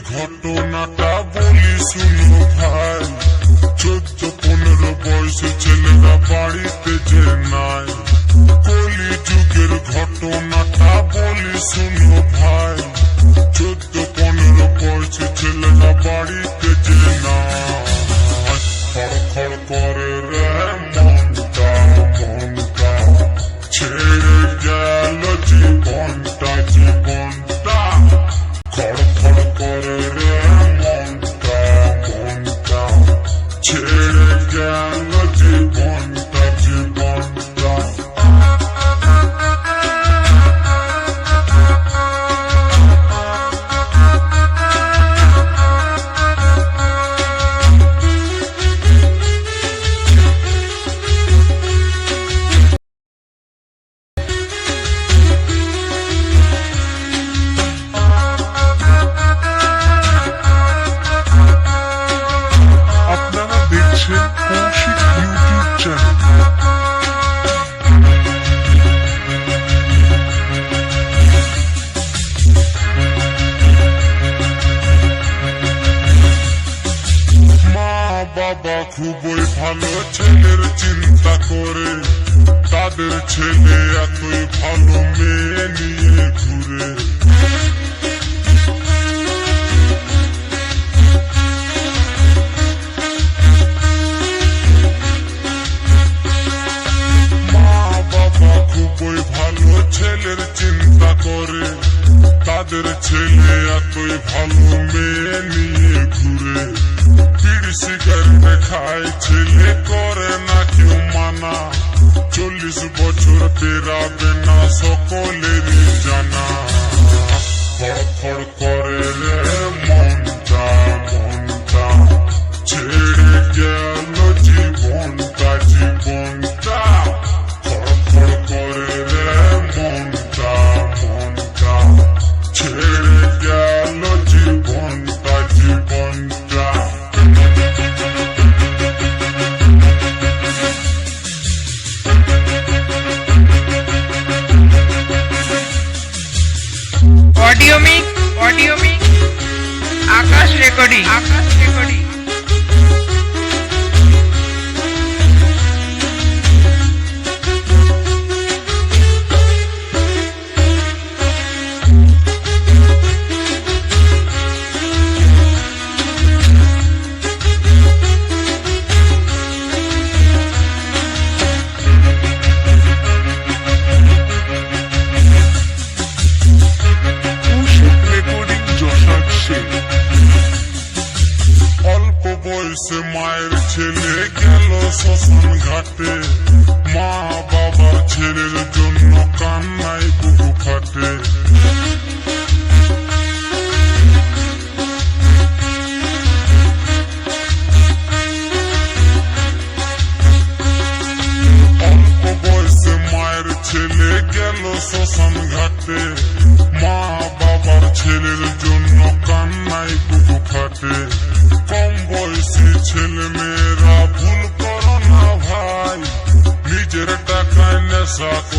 ঘটনাটা বলি শুনো ভাই। চোদ্দ, পনেরো বয়সে ছেলেরা বাড়িতে যে নাই। কলি যুগের ঘটনাটা বলি শুনো ভাই। চোদ্দ, পনেরো বয়সে ছেলেরা বাড়িতে যে নাই। ছেড়ে গেল জীবনটা জীবনটা বাবা খুবই ভালো ছেলের চিন্তা করে। তাদের ছেলে এতই ভালো মেয়ে এতই ভালো মেয়ে নিয়ে ঘুরে বিড়ি সিগারেট খায় ছেলে করে না কেউ মানা চল্লিশ বছর পেরাবে আকাশ রেকর্ডিং আকাশ বয়সে মায়ের ছেলে গেল শ্মশান ঘাটে। মা বাবার ছেলের জন্য কান্নায় বুকু ফাটে। ছেলে গেল শ্মশান ঘাটে। মা বাবার ছেলের জন্য কান্নায় বুকু ফাটে। suck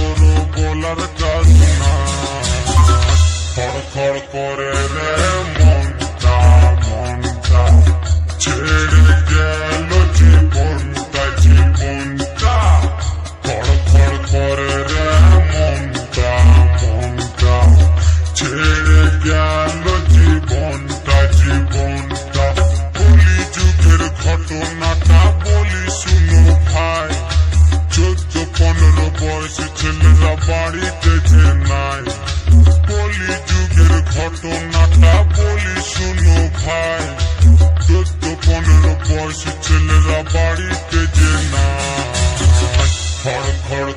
বাড়িতে নাই কলি যুগের ঘটনাটা বলি শুনো ভাই। চোদ্দ, পনেরো বয়স ছেলেরা বাড়িতে যে না খড় খড়